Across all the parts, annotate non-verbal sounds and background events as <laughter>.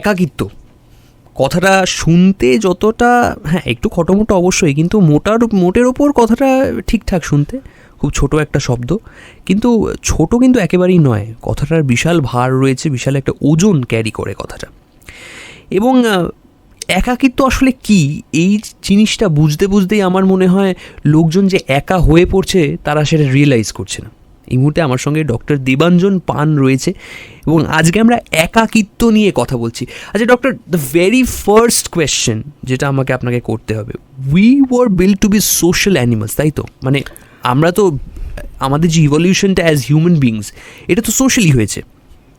একাকিত্ব। কথাটা শুনতে যতটা হ্যাঁ একটু খটোমোটো অবশ্যই, কিন্তু মোটার, মোটের ওপর কথাটা ঠিকঠাক শুনতে, খুব ছোট একটা শব্দ। কিন্তু ছোট কিন্তু একেবারেই নয়, কথাটার বিশাল ভার রয়েছে, বিশাল একটা ওজন ক্যারি করে কথাটা। এবং একাকিত্ব আসলে কি? এই জিনিসটা বুঝতে বুঝতেই আমার মনে হয় লোকজন যে একা হয়ে পড়ছে, তারা সেটা রিয়েলাইজ করছে না। এই মুহূর্তে আমার সঙ্গে ডক্টর দেবাঞ্জন পান রয়েছে এবং আজকে আমরা একাকিত্ব নিয়ে কথা বলছি। আচ্ছা doctor the very first question যেটা আমাকে আপনাকে করতে হবে we were built to be social animals তাই তো? মানে আমরা তো, আমাদের যে ইভলিউশনটা অ্যাজ হিউম্যান বিংস এটা তো সোশ্যালি হয়েছে।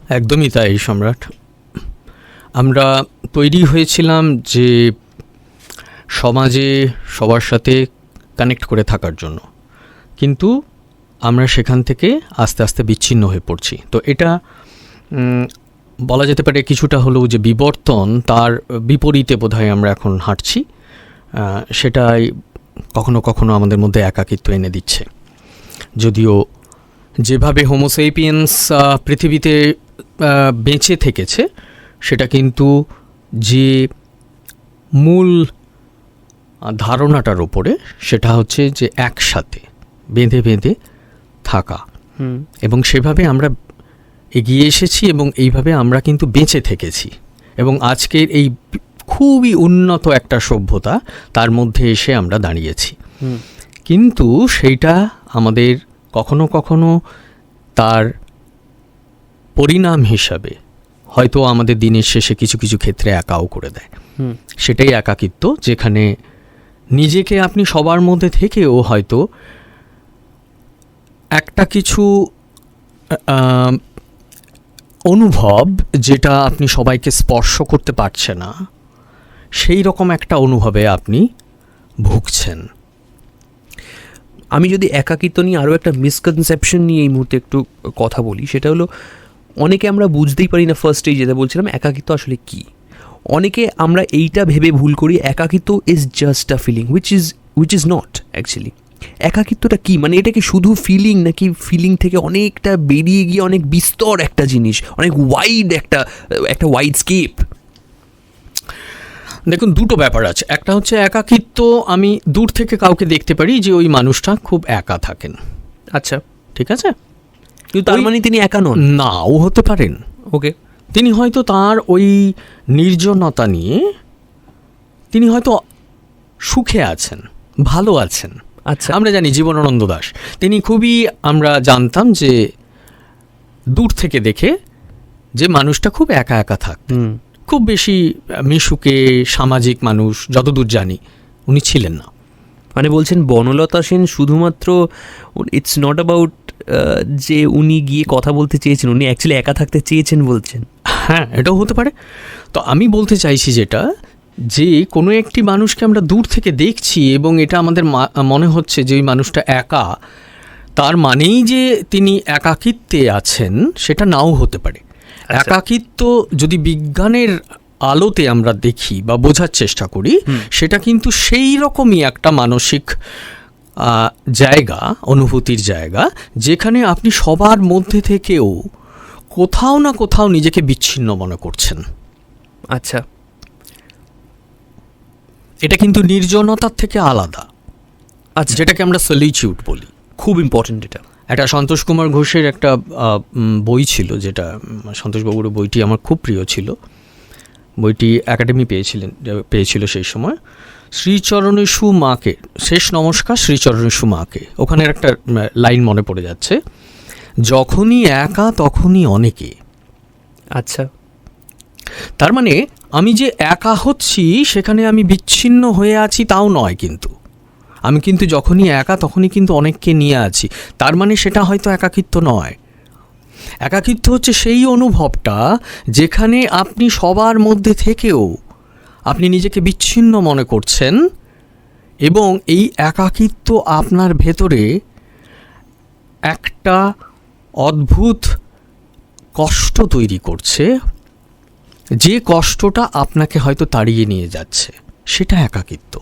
একদমই তাই, সম্রাট। আমরা তৈরি হয়েছিলাম যে সমাজে সবার সাথে কানেক্ট করে থাকার জন্য। কিন্তু আমরা সেখান থেকে আস্তে আস্তে বিচ্ছিন্ন হয়ে পড়ছি। তো এটা বলা যেতে পারে কিছুটা হলেও যে বিবর্তন, তার বিপরীতে বোধহয় আমরা এখন হাঁটছি সেটাই কখনো কখনো আমাদের মধ্যে একাকিত্ব এনে দিচ্ছে। যদিও যেভাবে হোমোসেপিয়েন্স পৃথিবীতে বেঁচে থেকেছে, সেটা কিন্তু যে মূল ধারণাটার ওপরে সেটা হচ্ছে যে একসাথে, বেঁধে বেঁধে থাকা। হুম। এবং সেভাবে আমরা এগিয়ে এসেছি এবং এইভাবে আমরা কিন্তু বেঁচে থেকেছি। এবং আজকের এই খুবই উন্নত একটা সভ্যতা তার মধ্যে এসে আমরা দাঁড়িয়েছি। কিন্তু সেইটা আমাদের কখনো কখনো তার পরিণাম হিসাবে হয়তো আমাদের দিনের শেষে কিছু কিছু ক্ষেত্রে একাও করে দেয়। সেটাই একাকিত্ব যেখানে নিজেকে আপনি সবার মধ্যে থেকেও হয়তো একটা কিছু অনুভব যেটা আপনি সবাইকে স্পর্শ করতে পারছে না, সেই রকম একটা অনুভবে আপনি ভুগছেন। আমি যদি একাকিত্ব নিয়ে আরও একটা মিসকনসেপশন নিয়ে এই মুহূর্তে একটু কথা বলি, সেটা হলো অনেকে আমরা বুঝতেই পারি না ফার্স্টেই যেটা বলছিলাম, একাকিত্ব আসলে কি? অনেকে আমরা এইটা ভেবে ভুল করি, একাকিত্ব is just a feeling which is which is not actually একাকিত্বটা কি? মানে এটা কি শুধু ফিলিং নাকি ফিলিং থেকে অনেকটা বেরিয়ে গিয়ে অনেক বিস্তর একটা জিনিস? অনেক ওয়াইড একটা একটা ওয়াইড স্কেপ দেখুন দুটো ব্যাপার আছে। একটা হচ্ছে একাকিত্ব আমি দূর থেকে কাউকে দেখতে পারি যে ওই মানুষটা খুব একা থাকেন। আচ্ছা। ঠিক আছে? কিন্তু তার মানে তিনি একা নন? নাও হতে পারেন। ওকে। তিনি হয়তো তার ওই নির্জনতা নিয়ে তিনি হয়তো সুখে আছেন ভালো আছেন। আচ্ছা। আমরা জানি জীবনানন্দ দাস। তিনি খুবই আমরা জানতাম যে দূর থেকে দেখে যে মানুষটা খুব একা একা থাক। খুব বেশি মিশুকে সামাজিক মানুষ যতদূর জানি উনি ছিলেন না। মানে বলছেন বনলতা সেন শুধুমাত্র ইটস নট অ্যাবাউট যে উনি গিয়ে কথা বলতে চেয়েছেন উনি অ্যাকচুয়ালি একা থাকতে চেয়েছেন বলছেন। হ্যাঁ এটাও হতে পারে। তো আমি বলতে চাইছি যেটা যে কোনো একটি মানুষকে আমরা দূর থেকে দেখছি এবং এটা আমাদের মা- মনে হচ্ছে যে ওই মানুষটা একা তার মানেই যে তিনি একাকিত্বে আছেন সেটা নাও হতে পারে। আচ্ছা। একাকিত্ব যদি বিজ্ঞানের আলোতে আমরা দেখি বা বোঝার চেষ্টা করি সেটা কিন্তু সেই রকমই একটা মানসিক জায়গা অনুভূতির জায়গা যেখানে আপনি সবার মধ্যে থেকেও কোথাও না কোথাও নিজেকে বিচ্ছিন্ন মনে করছেন। আচ্ছা। এটা কিন্তু নির্জনতার থেকে আলাদা। আচ্ছা। যেটাকে আমরা সলিচিউড বলি। খুব ইম্পর্টেন্ট এটা। একটা সন্তোষ কুমার ঘোষের একটা বই ছিল যেটা সন্তোষবাবুর বইটি আমার খুব প্রিয় ছিল। বইটি একাডেমি পেয়েছিলেন পেয়েছিল সেই সময়। শ্রীচরণেশু মাকে শেষ নমস্কার শ্রীচরণেশু মাকে। ওখানের একটা লাইন মনে পড়ে যাচ্ছে। যখনই একা তখনই অনেকে। আচ্ছা। তার মানে আমি যে একা হচ্ছি, সেখানে আমি বিচ্ছিন্ন হয়ে আছি তাও নয় কিন্তু। আমি কিন্তু যখনই একা, তখনই কিন্তু অনেককে নিয়ে আছি। তার মানে সেটা হয়তো একাকিত্ব নয়। একাকিত্ব হচ্ছে সেই অনুভবটা যেখানে আপনি সবার মধ্যে থেকেও আপনি নিজেকে বিচ্ছিন্ন মনে করছেন এবং এই একাকিত্ব আপনার ভেতরে একটা অদ্ভুত কষ্ট তৈরি করছে যে কষ্টটা আপনাকে হয়তো তাড়িয়ে নিয়ে যাচ্ছে, সেটা একাকিত্ব।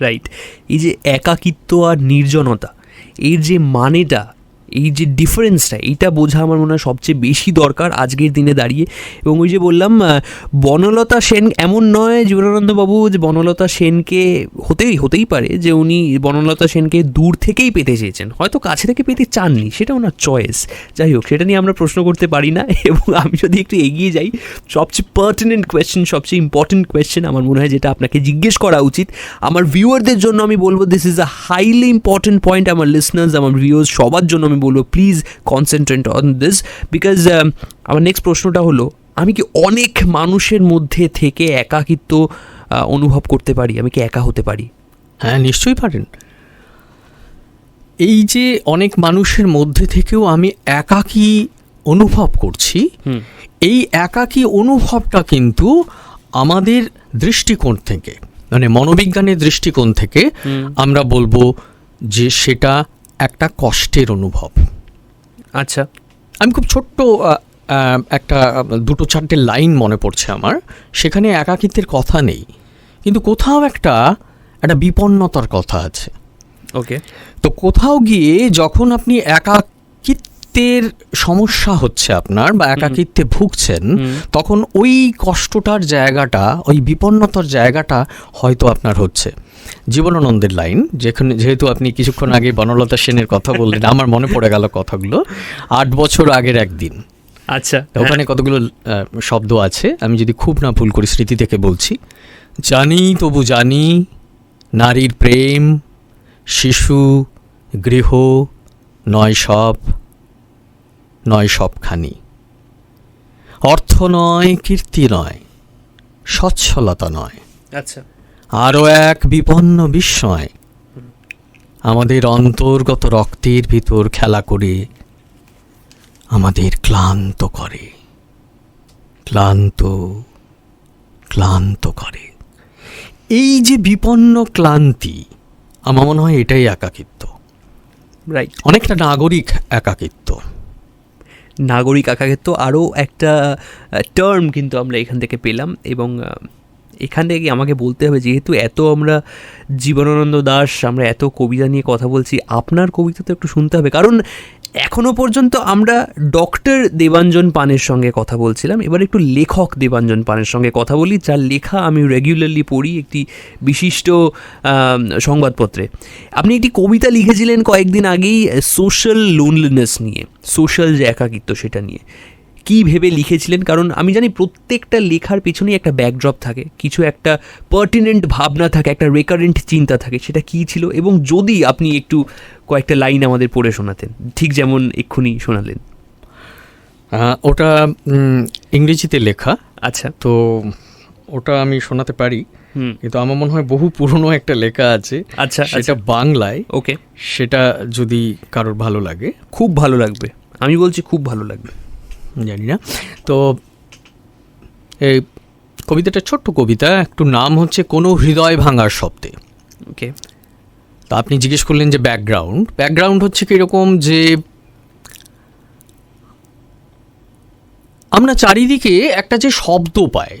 রাইট এই যে একাকিত্ব আর নির্জনতা, এর যে মানেটা এই যে ডিফারেন্সটা এইটা বোঝা আমার মনে হয় সবচেয়ে বেশি দরকার আজকের দিনে দাঁড়িয়ে। এবং ওই যে বললাম বনলতা সেন এমন নয় জীবনানন্দবাবু যে বনলতা সেনকে হতেই হতেই পারে যে উনি বনলতা সেনকে দূর থেকেই পেতে চেয়েছেন। হয়তো কাছে থেকে পেতে চাননি, সেটা ওনার চয়েস যাই হোক, সেটা নিয়ে আমরা প্রশ্ন করতে পারি না, <laughs> এবং আমি যদি একটু এগিয়ে যাই, সবচেয়ে পার্টিনেন্ট কোয়েশ্চেন সবচেয়ে ইম্পর্টেন্ট কোয়েশ্চেন আমার মনে হয় যেটা আপনাকে জিজ্ঞেস করা উচিত, আমার ভিউয়ারদের জন্য আমি বলব this is a highly important point আমার লিসনার্স আমার ভিউয়ার্স সবার জন্য আমি বলব please concentrate on this because আমার নেক্সট প্রশ্নটা হলো আমি কি অনেক মানুষের মধ্যে থেকে একাকিত্ব অনুভব করতে পারি? আমি কি একা হতে পারি? হ্যাঁ নিশ্চয়ই পারেন। এই যে অনেক মানুষের মধ্যে থেকেও আমি একাকী অনুভব করছি এই একাকী অনুভবটা কিন্তু আমাদের দৃষ্টিকোণ থেকে মানে মনোবিজ্ঞানের দৃষ্টিকোণ থেকে আমরা বলব যে সেটা একটা কষ্টের অনুভব। আচ্ছা। আমি খুব ছোট্ট একটা দুটো চারটে লাইন মনে পড়ছে আমার। সেখানে একাকিত্বের কথা নেই। কিন্তু কোথাও একটা একটা বিপন্নতার কথা আছে। ওকে। তো কোথাও গিয়ে যখন আপনি একাকিত্বের সমস্যা হচ্ছে আপনার বা একাকিত্বে ভুগছেন তখন ওই কষ্টটার জায়গাটা ওই বিপন্নতার জায়গাটা হয়তো আপনার হচ্ছে। জীবনানন্দের লাইন যেখানে যেহেতু আপনি কিছুক্ষণ আগে বনলতা সেনের কথা বললেন আমার মনে পড়ে গেল কথাগুলো। আট বছর আগের একদিন। আচ্ছা। ওখানে কতগুলো শব্দ আছে? আমি যদি খুব না ভুল করি স্মৃতি থেকে বলছি। জানি তবু জানি নারীর প্রেম শিশু গৃহ নয় সব নয় সবখানি। অর্থ নয় কীর্তি নয় সচ্ছলতা নয়। আচ্ছা। আরও এক বিপন্ন বিস্ময়। আমাদের অন্তর্গত রক্তের ভিতর খেলা করে আমাদের ক্লান্ত করে। ক্লান্ত ক্লান্ত করে। এই যে বিপন্ন ক্লান্তি আমার মনে হয় এটাই একাকিত্ব। রাইট অনেকটা নাগরিক একাকিত্ব। নাগরিক একাকিত্ব আরও একটা টার্ম কিন্তু আমরা এখান থেকে পেলাম এবং এখান থেকে আমাকে বলতে হবে, যেহেতু এত আমরা জীবনানন্দ দাস, আমরা এত কবিতা নিয়ে কথা বলছি, আপনার কবিতা তো একটু শুনতে হবে। কারণ এখনও পর্যন্ত আমরা ডক্টর দেবাঞ্জন পানের সঙ্গে কথা বলছিলাম। এবার একটু লেখক দেবাঞ্জন পানের সঙ্গে কথা বলি, যার লেখা আমি রেগুলারলি পড়ি একটি বিশিষ্ট সংবাদপত্রে। আপনি একটি কবিতা লিখেছিলেন কয়েকদিন আগেই, সোশ্যাল লোনলিনেস নিয়ে, সোশ্যাল যে একাকিত্ব সেটা নিয়ে। কী ভেবে লিখেছিলেন? কারণ আমি জানি প্রত্যেকটা লেখার পিছনেই একটা ব্যাকড্রপ থাকে। কিছু একটা পার্টিনেন্ট ভাবনা থাকে একটা রেকারেন্ট চিন্তা থাকে সেটা কী ছিল? এবং যদি আপনি একটু কয়েকটা লাইন আমাদের পড়ে শোনাতেন ঠিক যেমন এক্ষুনি শোনালেন। ওটা ইংরেজিতে লেখা। আচ্ছা। তো ওটা আমি শোনাতে পারি। হুম। কিন্তু আমার মনে হয় বহু পুরনো একটা লেখা আছে। আচ্ছা। সেটা বাংলায়। ওকে। সেটা যদি কারোর ভালো লাগে। খুব ভালো লাগবে। আমি বলছি খুব ভালো লাগবে। জানি না। তো এই কবিতাটা ছোট্ট কবিতা একটু নাম হচ্ছে কোনো হৃদয় ভাঙার শব্দে। ওকে তা আপনি জিজ্ঞেস করলেন যে ব্যাকগ্রাউন্ড ব্যাকগ্রাউন্ড হচ্ছে কীরকম যে আমরা চারিদিকে একটা যে শব্দ পাই।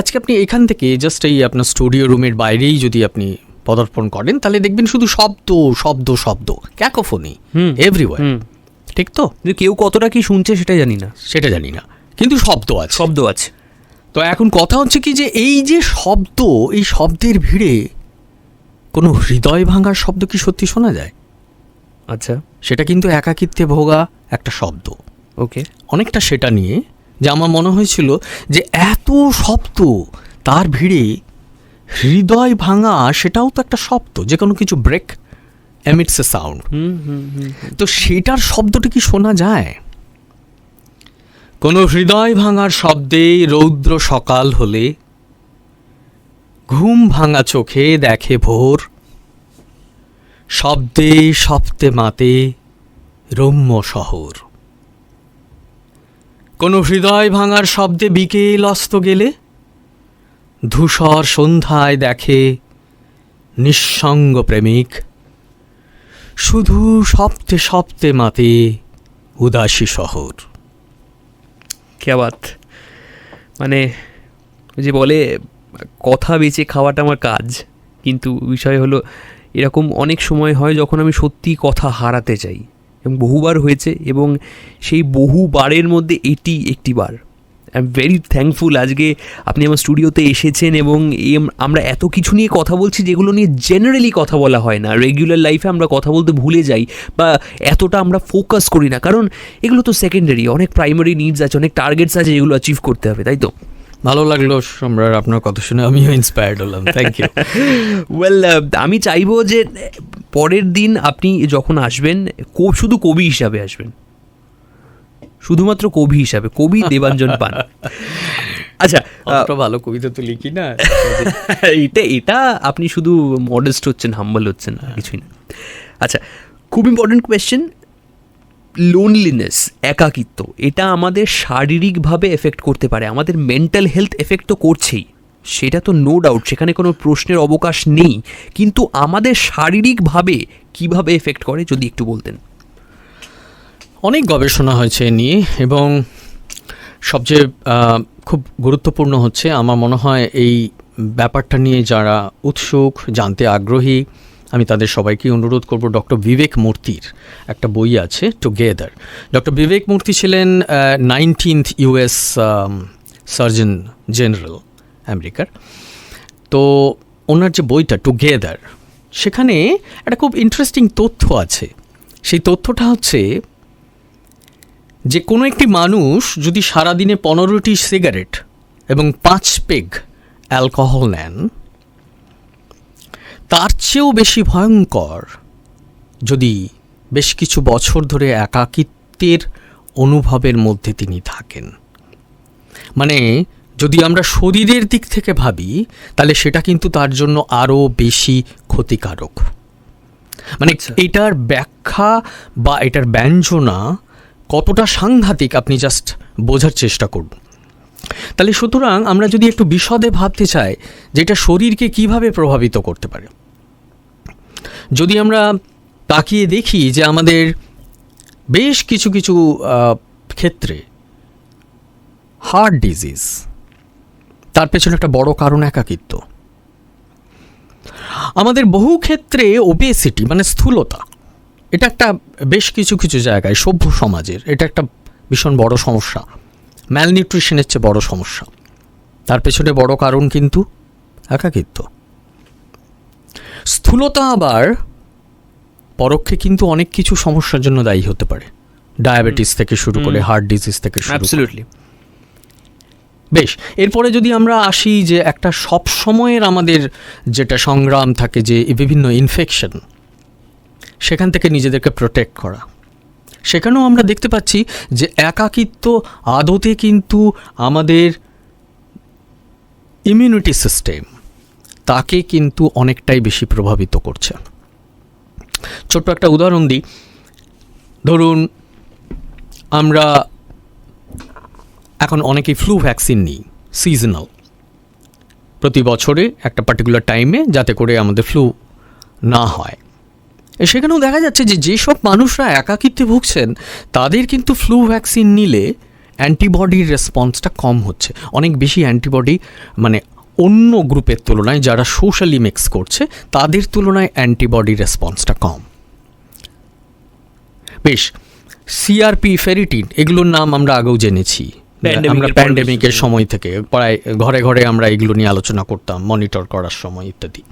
আজকে আপনি এখান থেকে জাস্ট এই আপনার স্টুডিও রুমের বাইরেই যদি আপনি পদার্পণ করেন তাহলে দেখবেন শুধু শব্দ শব্দ শব্দ ক্যাকোফোনি। এভরিওয়ার ঠিক তো? কিন্তু কেউ কতটা কি শুনছে সেটা জানি না সেটা জানি না। কিন্তু শব্দ আছে। শব্দ আছে। তো এখন কথা হচ্ছে কি যে এই যে শব্দ এই শব্দের ভিড়ে কোনো হৃদয় ভাঙার শব্দ কি সত্যি শোনা যায়? আচ্ছা। সেটা কিন্তু একাকিত্বে ভোগা একটা শব্দ। ওকে। অনেকটা সেটা নিয়ে যে আমার মনে হয়েছিল যে এত শব্দ তার ভিড়ে হৃদয় ভাঙা সেটাও তো একটা শব্দ যে কোনো কিছু break emits a sound hmm hmm hmm. তো সেটার শব্দটা কি শোনা যায়? কোনো হৃদয় ভাঙার শব্দে রৌদ্র সকাল হলে ঘুম ভাঙা চোখে দেখে ভোর শব্দে শব্দে মাতে রম্য শহর। কোনো হৃদয় ভাঙার শব্দে বিকেল অস্ত গেলে ধূসর সন্ধ্যায় দেখে নিঃসঙ্গ প্রেমিক শুধু সপ্তে সপ্তে মাতে উদাসী শহর। খেয়াবাত মানে যে বলে, কথা বেঁচে খাওয়াটা আমার কাজ। কিন্তু বিষয় হলো, এরকম অনেক সময় হয় যখন আমি সত্যি কথা হারাতে চাই। এবং বহুবার হয়েছে এবং সেই বহুবারের মধ্যে এটি একটি বার। আই এম ভেরি থ্যাঙ্কফুল আজকে আপনি আমার স্টুডিওতে এসেছেন এবং আমরা এত কিছু নিয়ে কথা বলছি যেগুলো নিয়ে জেনারেলি কথা বলা হয় না। রেগুলার লাইফে আমরা কথা বলতে ভুলে যাই বা এতটা আমরা ফোকাস করি না। কারণ এগুলো তো সেকেন্ডারি অনেক প্রাইমারি নিডস আছে অনেক টার্গেটস আছে যেগুলো অ্যাচিভ করতে হবে তাই তো? ভালো লাগল সম্রাট আপনার কথা শুনে আমিও ইন্সপায়ার্ড হলাম। থ্যাংক ইউ ওয়েল আমি চাইব যে পরের দিন আপনি যখন আসবেন শুধু কবি হিসাবে আসবেন। শুধুমাত্র কবি হিসাবে কবি <laughs> দেবাঞ্জন পান। আচ্ছা ভালো কবিতা তো লিখি না। এটা এটা আপনি শুধু মডেস্ট হচ্ছেন হাম্বল হচ্ছেন কিছুই না। আচ্ছা খুব ইম্পর্টেন্ট কোয়েশ্চেন লোনলিনেস একাকিত্ব এটা আমাদের শারীরিকভাবে এফেক্ট করতে পারে আমাদের মেন্টাল হেলথ এফেক্ট তো করছেই। সেটা তো নো ডাউট সেখানে কোনো প্রশ্নের অবকাশ নেই কিন্তু আমাদের শারীরিকভাবে কীভাবে এফেক্ট করে যদি একটু বলতেন। অনেক গবেষণা হয়েছে এ নিয়ে এবং সবচেয়ে খুব গুরুত্বপূর্ণ হচ্ছে আমার মনে হয় এই ব্যাপারটা নিয়ে যারা উৎসুক, জানতে আগ্রহী, আমি তাদের সবাইকে অনুরোধ করব ডক্টর বিবেক মূর্তির একটা বই আছে টুগেদার ডক্টর বিবেক মূর্তি ছিলেন নাইনটিন্থ ইউএস সার্জন জেনারেল আমেরিকার। তো ওনার যে বইটা টুগেদার সেখানে একটা খুব ইন্টারেস্টিং তথ্য আছে। সেই তথ্যটা হচ্ছে যে কোনো একটি মানুষ যদি সারাদিনে পনেরোটি সিগারেট এবং পাঁচ পেগ অ্যালকোহল নেন তার চেয়েও বেশি ভয়ঙ্কর যদি বেশ কিছু বছর ধরে একাকিত্বের অনুভবের মধ্যে তিনি থাকেন মানে যদি আমরা শরীরের দিক থেকে ভাবি তাহলে সেটা কিন্তু তার জন্য আরও বেশি ক্ষতিকারক মানে আচ্ছা। এটার ব্যাখ্যা বা এটার ব্যঞ্জনা কতটা সাংঘাতিক আপনি জাস্ট বোঝার চেষ্টা করুন তাহলে সুতরাং আমরা যদি একটু বিশদে ভাবতে চাই যে এটা শরীরকে কীভাবে প্রভাবিত করতে পারে। যদি আমরা তাকিয়ে দেখি যে আমাদের বেশ কিছু কিছু ক্ষেত্রে হার্ট ডিজিজ, তার পেছনে একটা বড় কারণ একাকিত্ব। আমাদের বহু ক্ষেত্রে ওবেসিটি মানে স্থূলতা এটা একটা বেশ কিছু কিছু জায়গায় সভ্য সমাজের এটা একটা ভীষণ বড় সমস্যা। ম্যালনিউট্রিশনের চেয়ে বড় সমস্যা। তার পেছনে বড় কারণ কিন্তু একাকিত্ব। স্থূলতা আবার পরোক্ষে কিন্তু অনেক কিছু সমস্যার জন্য দায়ী হতে পারে। ডায়াবেটিস থেকে শুরু করে হার্ট ডিজিজ থেকে শুরু অ্যাবসলিউটলি বেশ এরপরে যদি আমরা আসি যে একটা সব সময়ের আমাদের যেটা সংগ্রাম থাকে যে বিভিন্ন ইনফেকশন সেখান থেকে নিজেদেরকে প্রোটেক্ট করা। সেখানেও আমরা দেখতে পাচ্ছি যে একাকিত্ব আদতে কিন্তু আমাদের ইমিউনিটি সিস্টেম তাকে কিন্তু অনেকটাই বেশি প্রভাবিত করছে। ছোট্ট একটা উদাহরণ দিই। ধরুন, আমরা এখন অনেকেই ফ্লু ভ্যাকসিন নিই সিজনাল প্রতি বছরে একটা পার্টিকুলার টাইমে যাতে করে আমাদের ফ্লু না হয়। সেখানেও দেখা যাচ্ছে যে যেসব মানুষরা একাকিত্বে ভুগছেন তাদের কিন্তু ফ্লু ভ্যাকসিন নিলে অ্যান্টিবডির রেসপন্সটা কম হচ্ছে। অনেক বেশি অ্যান্টিবডি মানে অন্য গ্রুপের তুলনায় যারা সোশ্যালি মিক্স করছে তাদের তুলনায় অ্যান্টিবডি রেসপন্সটা কম। বেশ সিআরপি ফেরিটিন এগুলোর নাম আমরা আগেও জেনেছি। আমরা প্যান্ডেমিকের সময় থেকে প্রায় ঘরে ঘরে আমরা এগুলো নিয়ে আলোচনা করতাম মনিটর করার সময় ইত্যাদি।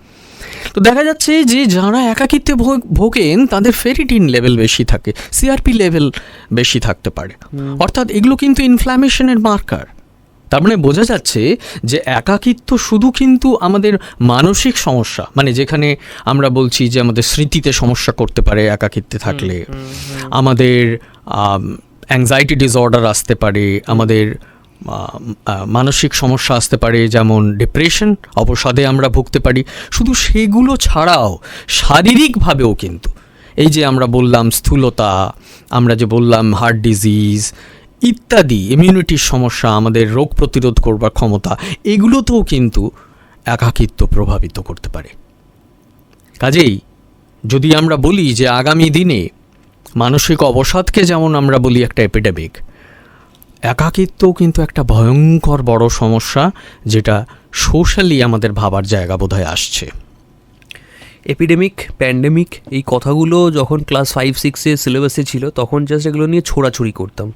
তো দেখা যাচ্ছে যে যারা একাকিত্বে ভোগ- ভোগেন তাদের ফেরিটিন লেভেল বেশি থাকে সিআরপি লেভেল বেশি থাকতে পারে। অর্থাৎ এগুলো কিন্তু ইনফ্ল্যামেশনের মার্কার তার মানে বোঝা যাচ্ছে যে একাকিত্ব শুধু কিন্তু আমাদের মানসিক সমস্যা মানে যেখানে আমরা বলছি যে আমাদের স্মৃতিতে সমস্যা করতে পারে একাকিত্বে থাকলে। আমাদের অ্যাংজাইটি ডিসঅর্ডার আসতে পারে আমাদের মানসিক সমস্যা আসতে পারে, যেমন ডিপ্রেশন অবসাদে আমরা ভুগতে পারি। শুধু সেগুলো ছাড়াও শারীরিকভাবেও কিন্তু, এই যে আমরা বললাম স্থূলতা, আমরা যে বললাম হার্ট ডিজিজ ইত্যাদি ইমিউনিটির সমস্যা, আমাদের রোগ প্রতিরোধ করবার ক্ষমতা, এগুলোতেও কিন্তু একাকিত্ব প্রভাবিত করতে পারে। কাজেই যদি আমরা বলি যে আগামী দিনে মানসিক অবসাদকে যেমন আমরা বলি একটা এপিডেমিক একাকিত্বও কিন্তু একটা ভয়ঙ্কর বড় সমস্যা যেটা সোশ্যালি আমাদের ভাবার জায়গা বোধহয় আসছে। এপিডেমিক, প্যান্ডেমিক, এই কথাগুলো যখন ক্লাস ফাইভ, সিক্সে সিলেবাসে ছিল, তখন জাস্ট এগুলো নিয়ে ছোড়াছুড়ি করতাম।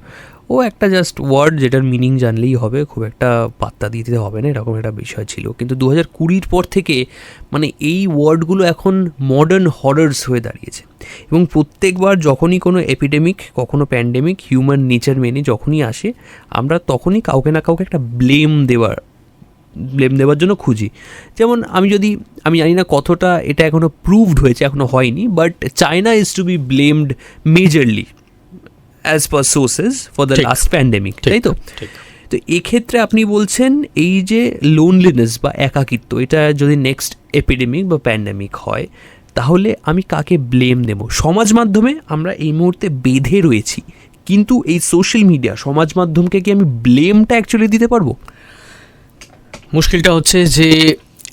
ও একটা জাস্ট ওয়ার্ড যেটার মিনিং জানলেই হবে, খুব একটা পাত্তা দিতে হবে না, এরকম একটা বিষয় ছিল। কিন্তু দু হাজার কুড়ির পর থেকে মানে এই ওয়ার্ডগুলো এখন মডার্ন হরার্স হয়ে দাঁড়িয়েছে। এবং প্রত্যেকবার যখনই কোনো এপিডেমিক কখনো প্যান্ডেমিক হিউম্যান নেচার মেনে যখনই আসে, আমরা তখনই কাউকে না কাউকে একটা ব্লেম দেওয়ার ব্লেম দেওয়ার জন্য খুঁজি। যেমন আমি যদি, আমি জানি না কতটা এটা এখনও প্রুভড হয়েছে এখনও হয়নি but China is to be blamed majorly as per sources for the. Last pandemic তাই তো তো এক্ষেত্রে আপনি বলছেন এই যে লোনলিনেস বা একাকিত্ব এটা যদি নেক্সট এপিডেমিক বা প্যান্ডেমিক হয় তাহলে আমি কাকে ব্লেম দেব? সমাজ মাধ্যমে আমরা এই মুহূর্তে বেঁধে রয়েছি কিন্তু এই সোশ্যাল মিডিয়া সমাজ মাধ্যমকে কি আমি ব্লেমটা অ্যাকচুয়ালি দিতে পারব? মুশকিলটা হচ্ছে যে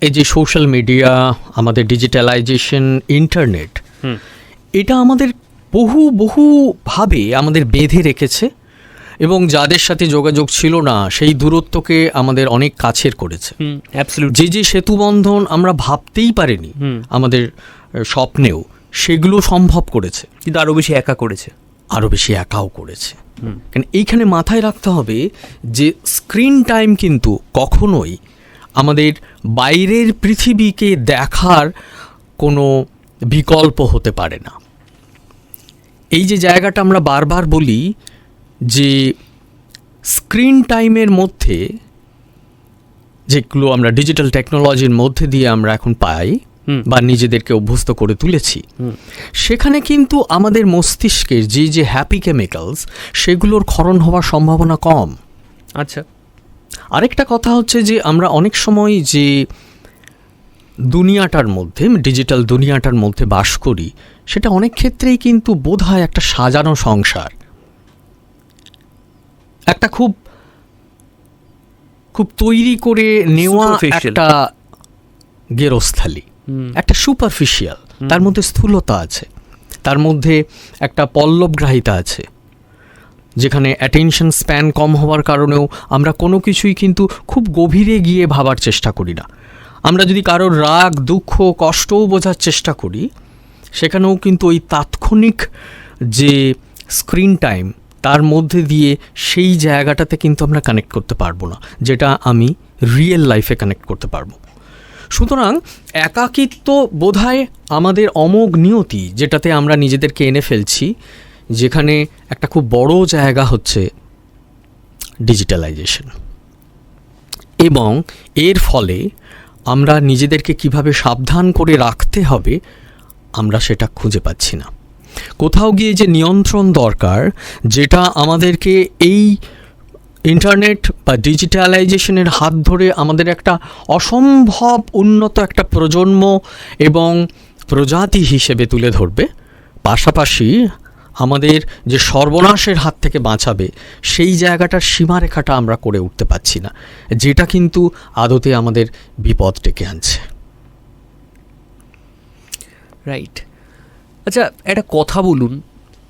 এই যে সোশ্যাল মিডিয়া আমাদের ডিজিটালাইজেশন ইন্টারনেট এটা আমাদের বহু বহুভাবে আমাদের বেঁধে রেখেছে এবং যাদের সাথে যোগাযোগ ছিল না সেই দূরত্বকে আমাদের অনেক কাছের করেছে। যে যে সেতুবন্ধন আমরা ভাবতেই পারিনি আমাদের স্বপ্নেও সেগুলো সম্ভব করেছে। কিন্তু আরও বেশি একা করেছে। আরও বেশি একাও করেছে। কারণ এইখানে মাথায় রাখতে হবে যে স্ক্রিন টাইম কিন্তু কখনোই আমাদের বাইরের পৃথিবীকে দেখার কোনো বিকল্প হতে পারে না। এই যে জায়গাটা আমরা বারবার বলি যে স্ক্রিন টাইমের মধ্যে যেগুলো আমরা ডিজিটাল টেকনোলজির মধ্যে দিয়ে আমরা এখন পাই। বা নিজেদেরকে অভ্যস্ত করে তুলেছি সেখানে কিন্তু আমাদের মস্তিষ্কের যে যে হ্যাপি কেমিক্যালস সেগুলোর ক্ষরণ হওয়ার সম্ভাবনা কম। আচ্ছা। আরেকটা কথা হচ্ছে যে আমরা অনেক সময় যে দুনিয়াটার মধ্যে ডিজিটাল দুনিয়াটার মধ্যে বাস করি সেটা অনেক ক্ষেত্রেই কিন্তু বোধ হয় একটা সাজানো সংসার। একটা খুব খুব তৈরি করে নেওয়া একটা গেরস্থালি। একটা সুপারফিশিয়াল তার মধ্যে স্থূলতা আছে। তার মধ্যে একটা পল্লবগ্রাহিতা আছে। যেখানে অ্যাটেনশন স্প্যান কম হওয়ার কারণেও আমরা কোনো কিছুই কিন্তু খুব গভীরে গিয়ে ভাবার চেষ্টা করি না। আমরা যদি কারোর রাগ, দুঃখ, কষ্টও বোঝার চেষ্টা করি, সেখানেও কিন্তু ওই তাৎক্ষণিক যে স্ক্রিন টাইম, তার মধ্যে দিয়ে সেই জায়গাটাতে কিন্তু আমরা কানেক্ট করতে পারব না, যেটা আমি রিয়েল লাইফে কানেক্ট করতে পারব। সুতরাং একাকিত্ব বোধহয় আমাদের অমোঘ নিয়তি, যেটাতে আমরা নিজেদেরকে এনে ফেলছি, যেখানে একটা খুব বড় জায়গা হচ্ছে ডিজিটালাইজেশন। এবং এর ফলে আমরা নিজেদেরকে কীভাবে সাবধান করে রাখতে হবে, আমরা সেটা খুঁজে পাচ্ছি না। কোথাও গিয়ে যে নিয়ন্ত্রণ দরকার, যেটা আমাদেরকে এই ইন্টারনেট বা ডিজিটালাইজেশনের হাত ধরে আমাদের একটা অসম্ভব উন্নত একটা প্রজন্ম এবং প্রজাতি হিসেবে তুলে ধরবে। পাশাপাশি আমাদের যে সর্বনাশের হাত থেকে বাঁচাবে, সেই জায়গাটার সীমারেখাটা আমরা করে উঠতে পারছি না। যেটা কিন্তু আদতে আমাদের বিপদ ডেকে আনছে। রাইট আচ্ছা একটা কথা বলুন,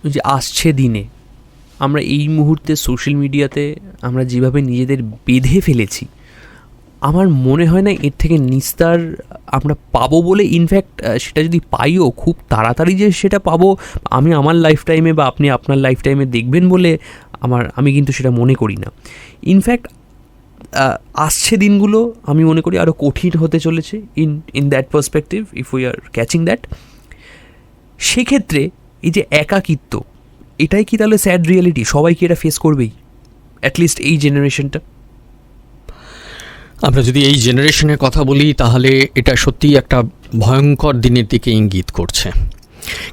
যে আসছে দিনে, আমরা এই মুহূর্তে সোশ্যাল মিডিয়াতে আমরা যেভাবে নিজেদের বেঁধে ফেলেছি আমার মনে হয় না এর থেকে নিস্তার আমরা পাবো বলে ইনফ্যাক্ট সেটা যদি পাইও, খুব তাড়াতাড়ি যে সেটা পাবো, আমি আমার লাইফ টাইমে বা আপনি আপনার লাইফ টাইমে দেখবেন বলে আমার, আমি কিন্তু সেটা মনে করি না। ইনফ্যাক্ট আসছে দিনগুলো, আমি মনে করি আরও কঠিন হতে চলেছে in in that perspective if we are catching that সেক্ষেত্রে এই যে একাকিত্ব, এটাই কি তাহলে স্যাড রিয়েলিটি সবাই কি এটা ফেস করবেই? অ্যাটলিস্ট এই জেনারেশনটা আমরা যদি এই জেনারেশনের কথা বলি তাহলে এটা সত্যিই একটা ভয়ঙ্কর দিনের দিকে ইঙ্গিত করছে।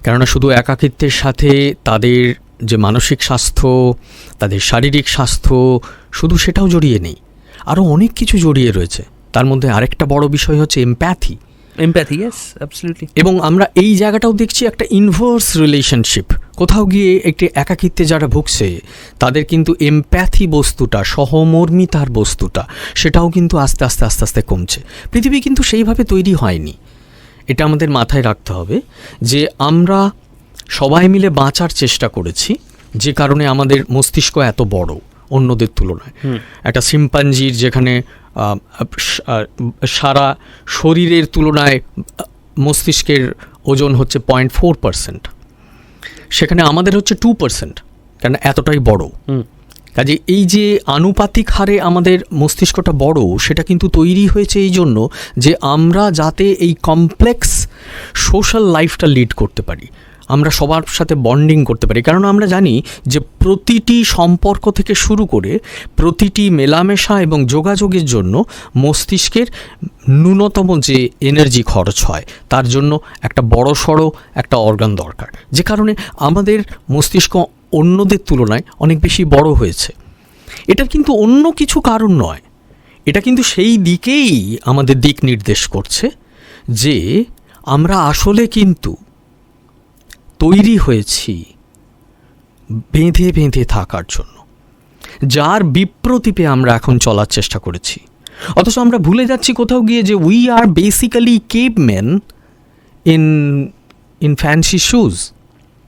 কেননা শুধু একাকিত্বের সাথে তাদের যে মানসিক স্বাস্থ্য তাদের শারীরিক স্বাস্থ্য শুধু সেটাও জড়িয়ে নেই। আরও অনেক কিছু জড়িয়ে রয়েছে। তার মধ্যে আরেকটা বড় বিষয় হচ্ছে এমপ্যাথি এমপ্যাথি ইয়েস অ্যাবসলিউটলি এবং আমরা এই জায়গাটাও দেখছি একটা ইনভার্স রিলেশনশিপ কোথাও গিয়ে একটি একাকিত্বে যারা ভুগছে তাদের কিন্তু এমপ্যাথি বস্তুটা সহমর্মিতার বস্তুটা সেটাও কিন্তু আস্তে আস্তে আস্তে আস্তে কমছে। পৃথিবী কিন্তু সেইভাবে তৈরি হয়নি। এটা আমাদের মাথায় রাখতে হবে যে আমরা সবাই মিলে বাঁচার চেষ্টা করেছি যে কারণে আমাদের মস্তিষ্ক এত বড় অন্যদের তুলনায়। একটা সিম্পাঞ্জির যেখানে সারা শরীরের তুলনায় মস্তিষ্কের ওজন হচ্ছে পয়েন্ট ফোর পার্সেন্ট সেখানে আমাদের হচ্ছে টু পার্সেন্ট কেন এতটাই বড়। হুম। কাজে এই যে আনুপাতিক হারে আমাদের মস্তিষ্কটা বড় সেটা কিন্তু তৈরি হয়েছে এই জন্য যে আমরা যাতে এই কমপ্লেক্স সোশ্যাল লাইফটা লিড করতে পারি। আমরা সবার সাথে বন্ডিং করতে পারি। কারণ আমরা জানি যে প্রতিটি সম্পর্ক থেকে শুরু করে প্রতিটি মেলামেশা এবং যোগাযোগের জন্য মস্তিষ্কের ন্যূনতম যে এনার্জি খরচ হয়, তার জন্য একটা বড় সড়ো একটা অর্গান দরকার। যে কারণে আমাদের মস্তিষ্ক অন্যদের তুলনায় অনেক বেশি বড় হয়েছে। এটার কিন্তু অন্য কিছু কারণ নয়। এটা কিন্তু সেই দিকেই আমাদের দিক নির্দেশ করছে যে আমরা আসলে কিন্তু তৈরি হয়েছি বেঁধে বেঁধে থাকার জন্য। যার বিপ্রতীপে আমরা এখন চলার চেষ্টা করেছি। অথচ আমরা ভুলে যাচ্ছি কোথাও গিয়ে যে we are basically cave men in in fancy shoes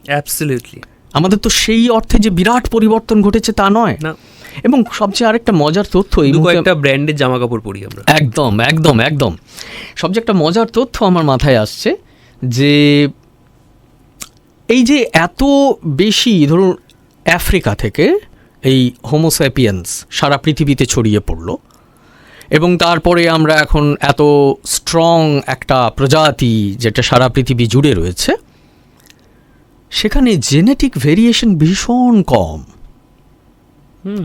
absolutely আমাদের তো সেই অর্থে যে বিরাট পরিবর্তন ঘটেছে তা নয়। না। এবং সবচেয়ে আরেকটা মজার তথ্য এই কয়েকটা ব্র্যান্ডের জামা কাপড় পরি আমরা। একদম একদম একদম। সবচেয়ে একটা মজার তথ্য আমার মাথায় আসছে যে এই যে এত বেশি ধরুন আফ্রিকা থেকে এই হোমোস্যাপিয়েন্স সারা পৃথিবীতে ছড়িয়ে পড়ল এবং তারপরে আমরা এখন এত স্ট্রং একটা প্রজাতি যেটা সারা পৃথিবী জুড়ে রয়েছে সেখানে জেনেটিক ভেরিয়েশন ভীষণ কম।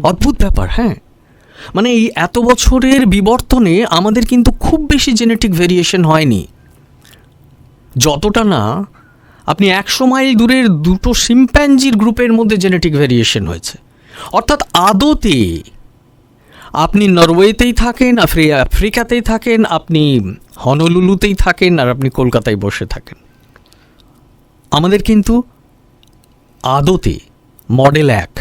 অদ্ভুত ব্যাপার হ্যাঁ। মানে এই এত বছরের বিবর্তনে আমাদের কিন্তু খুব বেশি জেনেটিক ভেরিয়েশন হয়নি। যতটা না আপনি একশো মাইল দূরের দুটো সিম্প্যাঞ্জির গ্রুপের মধ্যে জেনেটিক ভেরিয়েশন হয়েছে। অর্থাৎ আদতে আপনি নরওয়েতেই থাকেন আফ্রি আফ্রিকাতেই থাকেন আপনি হনলুলুতেই থাকেন আর আপনি কলকাতায় বসে থাকেন। আমাদের কিন্তু আদতে মডেল এক।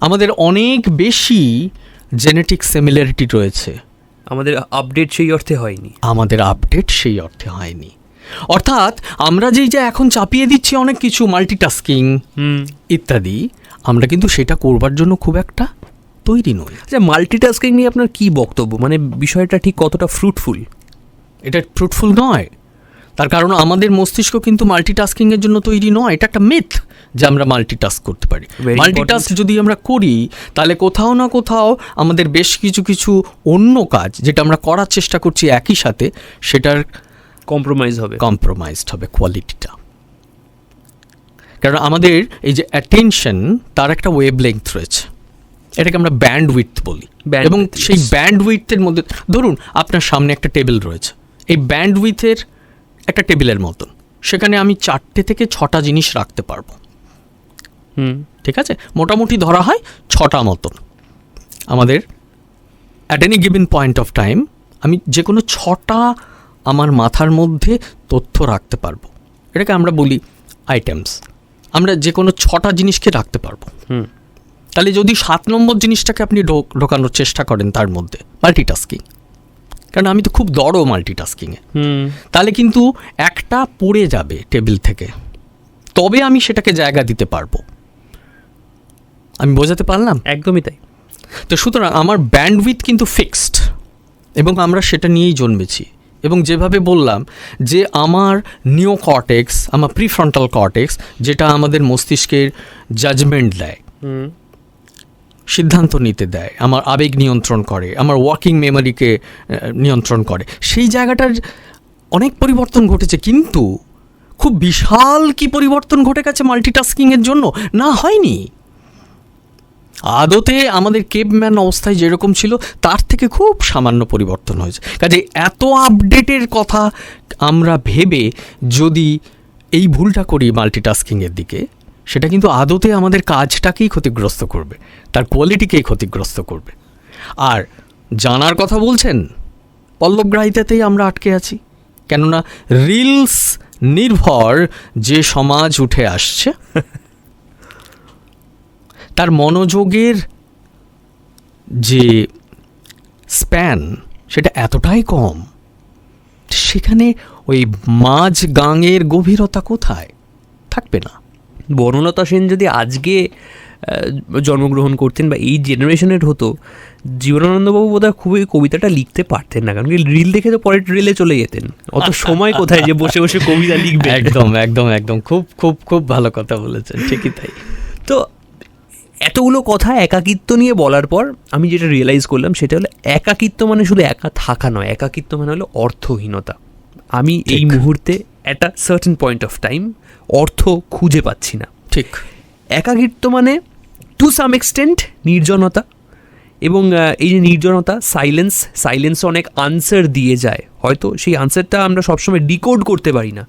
আমাদের অনেক বেশি জেনেটিক সিমিলারিটি রয়েছে। আমাদের আপডেট সেই অর্থে হয়নি। আমাদের আপডেট সেই অর্থে হয়নি। অর্থাৎ আমরা যেই যে এখন চাপিয়ে দিচ্ছি অনেক কিছু মাল্টিটাস্কিং হুম। ইত্যাদি আমরা কিন্তু সেটা করবার জন্য খুব একটা তৈরি নই। আচ্ছা মাল্টিটাস্কিং নিয়ে আপনার কি বক্তব্য? মানে বিষয়টা ঠিক কতটা ফ্রুটফুল এটা ফ্রুটফুল নয়। তার কারণ আমাদের মস্তিষ্ক কিন্তু মাল্টিটাস্কিংয়ের জন্য তৈরি নয়। এটা একটা মিথ যে আমরা মাল্টিটাস্ক করতে পারি। মাল্টিটাস্ক যদি আমরা করি তাহলে কোথাও না কোথাও আমাদের বেশ কিছু কিছু অন্য কাজ যেটা আমরা করার চেষ্টা করছি একই সাথে সেটার কম্প্রোমাইজ হবে। কম্প্রোমাইজড হবে কোয়ালিটিটা কারণ আমাদের এই যে অ্যাটেনশন তার একটা ওয়েব লেংথ রয়েছে। এটাকে আমরা ব্যান্ড উইথ বলি এবং সেই. ব্যান্ড উইথের মধ্যে ধরুন আপনার সামনে একটা টেবিল রয়েছে। এই ব্যান্ড উইথের একটা টেবিলের মতন। সেখানে আমি চারটে থেকে ছটা জিনিস রাখতে পারব। হুম। ঠিক আছে? মোটামুটি ধরা হয় ছটা মতন। আমাদের at any given point of time আমি যে কোনো ছটা আমার মাথার মধ্যে তথ্য রাখতে পারব। এটাকে আমরা বলি আইটেমস আমরা যে কোনো ছটা জিনিসকে রাখতে পারব। হুম। তাহলে যদি সাত নম্বর জিনিসটাকে আপনি ঢোক- ঢোকানোর চেষ্টা করেন তার মধ্যে মাল্টিটাস্কিং কারণ আমি তো খুব দড়ো মাল্টিটাস্কিংয়ে হুম। তাহলে কিন্তু একটা পড়ে যাবে টেবিল থেকে। তবে আমি সেটাকে জায়গা দিতে পারব। আমি বোঝাতে পারলাম? একদমই তাই। তো সুতরাং আমার ব্যান্ডউইথ কিন্তু ফিক্সড এবং আমরা সেটা নিয়েই জন্মেছি। এবং যেভাবে বললাম যে আমার নিও কর্টেক্স আমার প্রিফ্রন্টাল কর্টেক্স যেটা আমাদের মস্তিষ্কের জাজমেন্ট দেয় সিদ্ধান্ত নিতে দেয় আমার আবেগ নিয়ন্ত্রণ করে আমার ওয়াকিং মেমোরিকে নিয়ন্ত্রণ করে সেই জায়গাটার অনেক পরিবর্তন ঘটেছে কিন্তু খুব বিশাল কি পরিবর্তন ঘটে গেছে মাল্টিটাস্কিংয়ের জন্য? না হয়নি। আদতে আমাদের কেপম্যান অবস্থায় যেরকম ছিল, তার থেকে খুব সামান্য পরিবর্তন হয়েছে। কাজে এত আপডেটের কথা আমরা ভেবে যদি এই ভুলটা করি মাল্টিটাস্কিংয়ের দিকে, সেটা কিন্তু আদতে আমাদের কাজটাকেই ক্ষতিগ্রস্ত করবে, তার কোয়ালিটিকেই ক্ষতিগ্রস্ত করবে। আর জানার কথা বলছেন পল্লবগ্রাহিতাতেই আমরা আটকে আছি, কেননা রিলস নির্ভর যে সমাজ উঠে আসছে তার মনোযোগের যে স্প্যান সেটা এতটাই কম সেখানে ওই মাঝ গাঙের গভীরতা কোথায়? থাকবে না। বনলতা সেন যদি আজকে জন্মগ্রহণ করতেন বা এই জেনারেশনের হতো জীবনানন্দবাবু বোধহয় খুবই কবিতাটা লিখতে পারতেন না কারণ কি রিল দেখে তো পরে রিলে চলে যেতেন। অত সময় কোথায় যে বসে বসে কবিতা লিখবে? একদম একদম একদম। খুব খুব খুব ভালো কথা বলেছেন ঠিকই তাই। তো এতগুলো কথা একাকিত্ব নিয়ে বলার পর আমি যেটা রিয়েলাইজ করলাম সেটা হলো একাকিত্ব মানে শুধু একা থাকা নয় একাকিত্ব মানে হলো অর্থহীনতা। আমি এই। মুহূর্তে একটা সার্টেন পয়েন্ট অফ টাইম অর্থ খুঁজে পাচ্ছি না। ঠিক। একাকিত্ব মানে টু সাম এক্সটেন্ট নির্জনতা এবং এই যে নির্জনতা সাইলেন্স সাইলেন্স অনেক আনসার দিয়ে যায়। হয়তো সেই আনসারটা আমরা সবসময় ডিকোড করতে পারি না।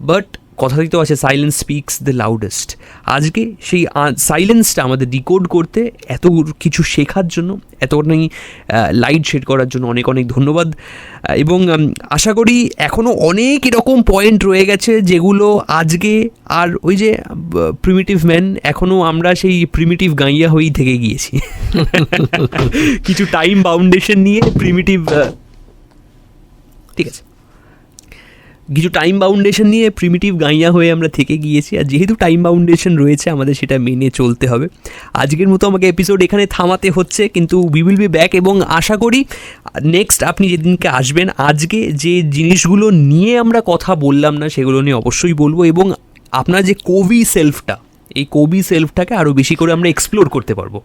বাট কথাতেই তো আছে সাইলেন্স স্পিক্স দ্য লাউডেস্ট আজকে সেই সাইলেন্সটা আমাদের ডিকোড করতে এত কিছু শেখার জন্য এতখানি লাইট শেড করার জন্য অনেক অনেক ধন্যবাদ। এবং আশা করি এখনও অনেক এরকম পয়েন্ট রয়ে গেছে যেগুলো আজকে আর ওই যে প্রিমিটিভ ম্যান এখনও আমরা সেই প্রিমিটিভ গাইয়া হয়েই থেকে গিয়েছি। <laughs> কিছু টাইম বাউন্ডেশন নিয়ে প্রিমিটিভ ঠিক আছে। কিছু টাইম বাউন্ডেশন নিয়ে প্রিমিটিভ গাইয়া হয়ে আমরা থেকে গিয়েছি। আর যেহেতু টাইম বাউন্ডেশন রয়েছে আমাদের সেটা মেনে চলতে হবে। আজকের মতো আমাকে এপিসোড এখানে থামাতে হচ্ছে কিন্তু উই উইল বি ব্যাক এবং আশা করি নেক্সট আপনি যেদিনকে আসবেন আজকে যে জিনিসগুলো নিয়ে আমরা কথা বললাম না সেগুলো নিয়ে অবশ্যই বলব এবং আপনার যে কবি সেলফটা এই কবি সেলফটাকে আরও বেশি করে আমরা এক্সপ্লোর করতে পারব।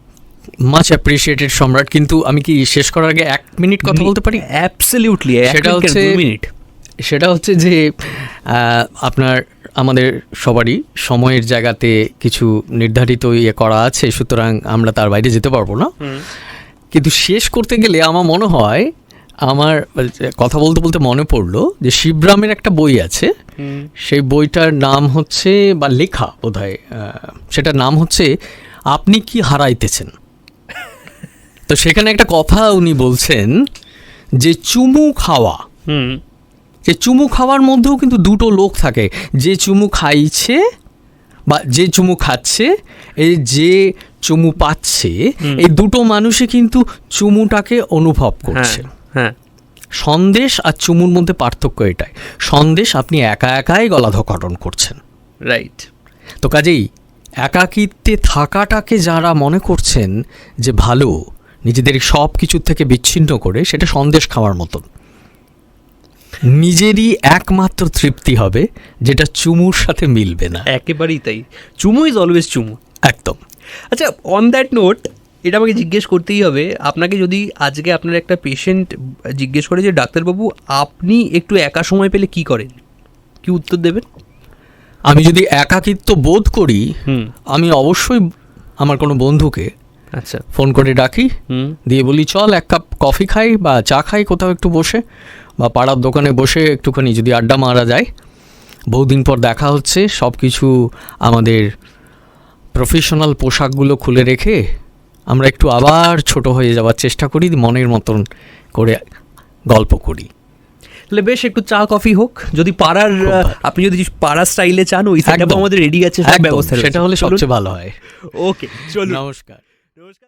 মাচ অ্যাপ্রিসিয়েটেড সম্রাট কিন্তু আমি কি শেষ করার আগে এক মিনিট কথা বলতে পারি? অ্যাবসলিউটলি সেটা হচ্ছে মিনিট সেটা হচ্ছে যে আপনার আমাদের সবারই সময়ের জায়গাতে কিছু নির্ধারিত ইয়ে করা আছে সুতরাং আমরা তার বাইরে যেতে পারব না। কিন্তু শেষ করতে গেলে আমার মনে হয় আমার কথা বলতে বলতে মনে পড়ল যে শিবরামের একটা বই আছে। সেই বইটার নাম হচ্ছে বা লেখা বোধ হয় সেটার নাম হচ্ছে আপনি কি হারাইতেছেন? তো সেখানে একটা কথা উনি বলছেন যে চুমু খাওয়া যে চুমু খাওয়ার মধ্যেও কিন্তু দুটো লোক থাকে। যে চুমু খাইছে বা যে চুমু খাচ্ছে এই যে চুমু পাচ্ছে এই দুটো মানুষই কিন্তু চুমুটাকে অনুভব হ্যাঁ করছে। হ্যাঁ। সন্দেশ আর চুমুর মধ্যে পার্থক্য এটাই। সন্দেশ আপনি একা একাই গলাধকরণ করছেন। রাইট তো কাজেই একাকিত্বে থাকাটাকে যারা মনে করছেন যে ভালো নিজেদের সব কিছুর থেকে বিচ্ছিন্ন করে সেটা সন্দেশ খাওয়ার মতন। নিজেরই একমাত্র তৃপ্তি হবে যেটা চুমুর সাথে মিলবে না। একেবারেই তাই। চুমু ইজ অলওয়েজ চুমু। একদম। আচ্ছা অন দ্যাট নোট এটা আমাকে জিজ্ঞেস করতেই হবে আপনাকে যদি আজকে আপনার একটা পেশেন্ট জিজ্ঞেস করে যে ডাক্তারবাবু আপনি একটু একা সময় পেলে কি করেন? কি উত্তর দেবেন? আমি যদি একাকিত্ব বোধ করি হুম। আমি অবশ্যই আমার কোনো বন্ধুকে আচ্ছা। ফোন করে ডাকি হুম। দিয়ে বলি চল এক কাপ কফি খাই বা চা খাই কোথাও একটু বসে। বা পাড়ার দোকানে বসে একটুখানি যদি আড্ডা মারা যায় বহুদিন পর দেখা হচ্ছে সব কিছু আমাদের প্রফেশনাল পোশাকগুলো খুলে রেখে আমরা একটু আবার ছোট হয়ে যাওয়ার চেষ্টা করি মনের মতন করে গল্প করি। তাহলে বেশ একটু চা কফি হোক। যদি পাড়ার আপনি যদি পাড়ার স্টাইলে চান ওই সেটা আমাদের রেডি আছে সব ব্যবস্থা সেটা হলে সবচেয়ে ভালো হয়। ওকে চলুন। নমস্কার। নমস্কার।